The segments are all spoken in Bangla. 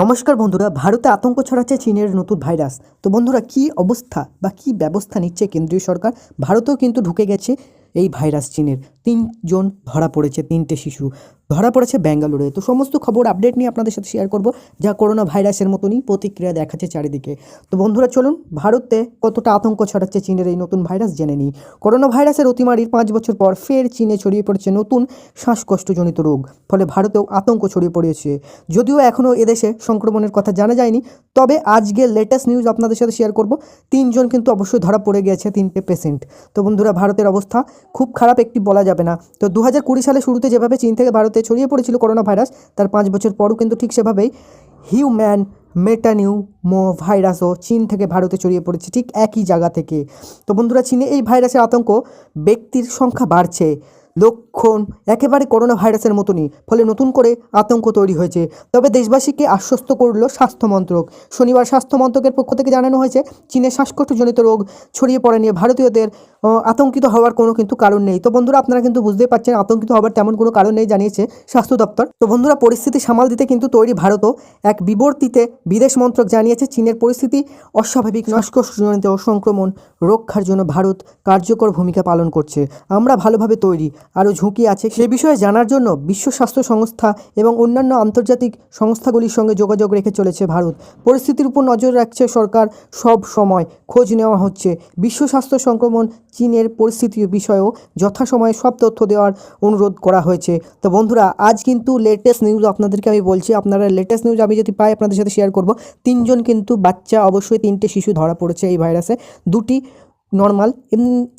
নমস্কার বন্ধুরা, ভারতে আতঙ্ক ছড়াচ্ছে চীনের নতুন ভাইরাস। তো বন্ধুরা, কি অবস্থা বা কি ব্যবস্থা নিচ্ছে কেন্দ্রীয় সরকার? ভারতেও কিন্তু ঢুকে গেছে এই ভাইরাস চীনের। তিনজন ধরা পড়েছে, তিনটে শিশু। ধরা পড়েছে ব্যাঙ্গালোরে তো সমস্ত খবর আপডেট নিয়ে আপনাদের সাথে শেয়ার করব, যা করোনা ভাইরাসের মতনই প্রতিক্রিয়া দেখাচ্ছে চারিদিকে। তো বন্ধুরা, চলুন, ভারতে কতটা আতঙ্ক ছড়াচ্ছে চীনের এই নতুন ভাইরাস জেনে নিই। করোনা ভাইরাসের অতিমারির পাঁচ বছর পর ফের চীনে ছড়িয়ে পড়েছে নতুন শ্বাসকষ্টজনিত রোগ, ফলে ভারতেও আতঙ্ক ছড়িয়ে পড়েছে। যদিও এখনও এদেশে সংক্রমণের কথা জানা যায়নি, তবে আজকে লেটেস্ট নিউজ আপনাদের সাথে শেয়ার করব। তিনজন কিন্তু অবশ্যই ধরা পড়ে গেছে তিনটে পেশেন্ট তো বন্ধুরা, ভারতের অবস্থা খুব খারাপ একটি বলা যাবে না। তো দু হাজার কুড়ি সালে শুরুতে যেভাবে চীন থেকে ভারতে ছড়িয়ে পড়েছিল করোনা ভাইরাস তার পাঁচ বছর পরও কিন্তু ঠিক সেভাবেই হিউম্যান মেটানিউমো ভাইরাসও চীন থেকে ভারতে ছড়িয়ে পড়েছে ঠিক একই জায়গা থেকে। তো বন্ধুরা, চীনে এই ভাইরাসের আতঙ্ক ব্যক্তির সংখ্যা বাড়ছে। লক্ষণ একেবারে করোনা ভাইরাসের মতনই, ফলে নতুন করে আতঙ্ক তৈরি হয়েছে। তবে দেশবাসীকে আশ্বস্ত করল স্বাস্থ্য মন্ত্রক শনিবার স্বাস্থ্য মন্ত্রকের পক্ষ থেকে জানানো হয়েছে, চীনে শ্বাসকষ্টজনিত রোগ ছড়িয়ে পড়া নিয়ে ভারতীয়দের আতঙ্কিত হওয়ার কোনো কিন্তু কারণ নেই। তো বন্ধুরা, আপনারা কিন্তু বুঝতেই পারছেন, আতঙ্কিত হওয়ার তেমন কোনো কারণ নেই জানিয়েছে স্বাস্থ্য দপ্তর। তো বন্ধুরা, পরিস্থিতি সামাল দিতে কিন্তু তৈরি ভারতও এক বিবর্তিতে বিদেশ মন্ত্রক জানিয়েছে, চীনের পরিস্থিতি অস্বাভাবিক শ্বাসকষ্টজনিত সংক্রমণ রক্ষার জন্য ভারত কার্যকর ভূমিকা পালন করছে। আমরা ভালোভাবে তৈরি আরও ঝুঁকি আছে। সে বিষয়ে জানার জন্য বিশ্ব স্বাস্থ্য সংস্থা এবং অন্যান্য আন্তর্জাতিক সংস্থাগুলির সঙ্গে যোগাযোগ রেখে চলেছে ভারত। পরিস্থিতির উপর নজর রাখছে সরকার। সব সময় খোঁজ নেওয়া হচ্ছে। বিশ্ব স্বাস্থ্য সংক্রমণ, চীনের পরিস্থিতি বিষয়েও যথাসময়ে সব তথ্য দেওয়ার অনুরোধ করা হয়েছে। তো বন্ধুরা, আজ কিন্তু লেটেস্ট নিউজ আপনাদেরকে আমি বলছি। আপনারা লেটেস্ট নিউজ আমি যদি পাই, আপনাদের সাথে শেয়ার করব। তিনজন কিন্তু বাচ্চা, অবশ্যই তিনটে শিশু ধরা পড়েছে এই ভাইরাসে দুটি নর্মাল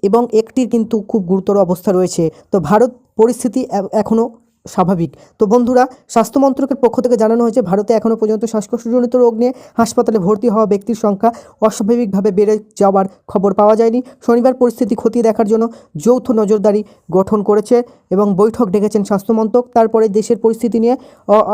এবং একটির কিন্তু খুব গুরুতর অবস্থা রয়েছে। তো ভারত পরিস্থিতি এখনও স্বাভাবিক। তো বন্ধুরা, স্বাস্থ্য মন্ত্রকের পক্ষ থেকে জানানো হয়েছে, ভারতে এখনও পর্যন্ত শ্বাসকষ্টজনিত রোগ নিয়ে হাসপাতালে ভর্তি হওয়া ব্যক্তির সংখ্যা অস্বাভাবিকভাবে বেড়ে যাওয়ার খবর পাওয়া যায়নি। শনিবার পরিস্থিতি খতিয়ে দেখার জন্য যৌথ নজরদারি গঠন করেছে এবং বৈঠক ডেকেছেন স্বাস্থ্য মন্ত্রক। তারপরে দেশের পরিস্থিতি নিয়ে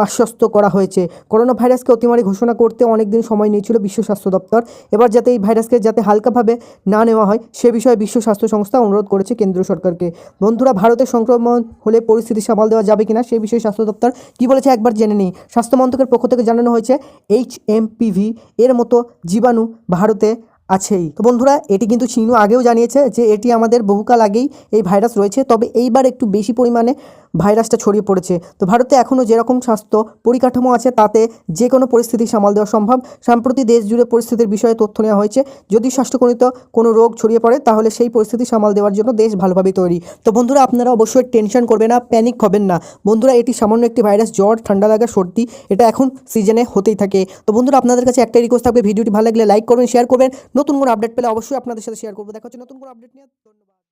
আশ্বস্ত করা হয়েছে। করোনা ভাইরাসকে অতিমারি ঘোষণা করতে অনেকদিন সময় নিয়েছিল বিশ্ব স্বাস্থ্য দপ্তর। এবার যাতে এই ভাইরাসকে যাতে হালকাভাবে না নেওয়া হয়, সে বিষয়ে বিশ্ব স্বাস্থ্য সংস্থা অনুরোধ করেছে কেন্দ্রীয় সরকারকে। বন্ধুরা, ভারতে সংক্রমণ হলে পরিস্থিতি সামাল দেওয়া যাবে কিনা সেই বিষয়ে স্বাস্থ্য দপ্তর কী বলেছে একবার জেনে নিই। স্বাস্থ্য মন্ত্রকের পক্ষ থেকে জানানো হয়েছে এইচ এম পিভি এর মতো জীবাণু ভারতে আছেই। তো বন্ধুরা, এটি কিন্তু চীনও আগেও জানিয়েছে যে এটি আমাদের বহুকাল আগেই এই ভাইরাস রয়েছে, তবে এইবার একটু বেশি পরিমাণে ভাইরাসটা ছড়িয়ে পড়েছে। তো ভারতে এখনও যেরকম স্বাস্থ্য পরিকাঠামো আছে, তাতে যে কোনো পরিস্থিতি সামাল দেওয়া সম্ভব। সম্প্রতি দেশ জুড়ে পরিস্থিতির বিষয়ে তথ্য নেওয়া হয়েছে, যদি স্বাস্থ্যকনিত কোনো রোগ ছড়িয়ে পড়ে, তাহলে সেই পরিস্থিতি সামাল দেওয়ার জন্য দেশ ভালোভাবে তৈরি। তো বন্ধুরা, আপনারা অবশ্যই টেনশন করবেন না, প্যানিক হবেন না। বন্ধুরা, এটি সামান্য একটি ভাইরাস, জ্বর, ঠান্ডা লাগা, সর্দি, এটা এখন সিজনে হতেই থাকে। তো বন্ধুরা, আপনাদের কাছে একটাই রিকোয়েস্ট থাকবে, ভিডিওটি ভালো লাগলে লাইক করবেন শেয়ার করবেন। নতুন কোনো আপডেট পেলে অবশ্যই আপনাদের সাথে শেয়ার করব। দেখা হচ্ছে নতুন কোনো আপডেট নিয়ে। ধন্যবাদ।